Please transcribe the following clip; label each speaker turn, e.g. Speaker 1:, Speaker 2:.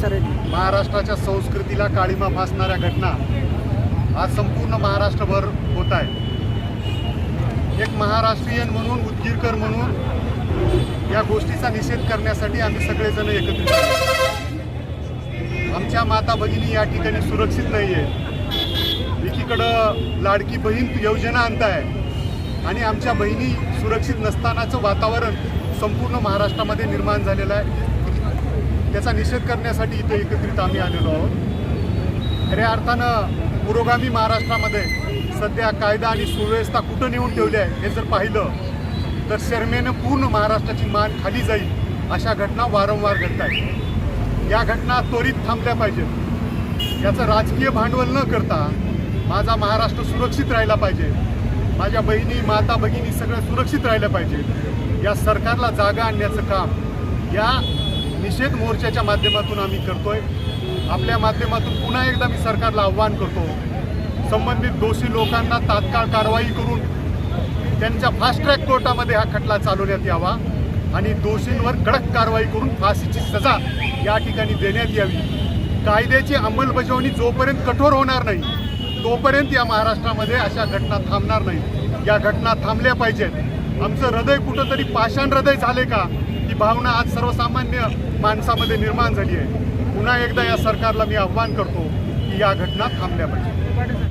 Speaker 1: Sir.
Speaker 2: महाराष्ट्राच्या संस्कृतीला काळीमा फासणाऱ्या घटना आज संपूर्ण महाराष्ट्रभर होत आहे एक महाराष्ट्रीयन म्हणून उदगीरकर म्हणून या गोष्टीचा निषेध करण्यासाठी आम्ही सगळेजण एकत्रित आमच्या माता भगिनी या ठिकाणी सुरक्षित नाही आहे एकीकडं लाडकी बहीण योजना आणताय आणि आमच्या बहिणी सुरक्षित नसतानाचं वातावरण संपूर्ण महाराष्ट्रामध्ये निर्माण झालेलं आहे. त्याचा निषेध करण्यासाठी इथे एकत्रित आम्ही आलेलो आहोत. खऱ्या अर्थानं पुरोगामी महाराष्ट्रामध्ये सध्या कायदा आणि सुव्यवस्था कुठं नेऊन ठेवली आहे हे जर पाहिलं तर शर्मेनं पूर्ण महाराष्ट्राची मान खाली जाईल अशा घटना वारंवार घडत आहेत. या घटना त्वरित थांबल्या पाहिजेत. याचं राजकीय भांडवल न करता माझा महाराष्ट्र सुरक्षित राहिला पाहिजे. माझ्या बहिणी माता भगिनी सगळ्या सुरक्षित राहिल्या पाहिजेत या सरकारला जागा आणण्याचं काम या निषेध मोर्चाच्या माध्यमातून आम्ही करतोय. आपल्या माध्यमातून पुन्हा एकदा मी सरकारला आव्हान करतो. संबंधित दोषी लोकांना तात्काळ कारवाई करून त्यांच्या फास्ट ट्रॅक कोर्टामध्ये हा खटला चालवण्यात यावा आणि दोषींवर कडक कारवाई करून फाशीची सजा या ठिकाणी देण्यात यावी. कायद्याची अंमलबजावणी जोपर्यंत कठोर होणार नाही तोपर्यंत या महाराष्ट्रामध्ये अशा घटना थांबणार नाही. या घटना थांबल्या पाहिजेत. आमचं हृदय कुठंतरी पाषाण हृदय झाले का? भावना आज सर्वसामान्य माणसामध्ये निर्माण झाली आहे. पुन्हा एकदा या सरकारला मी आव्हान करतो की या घटना थांबल्या पाहिजे.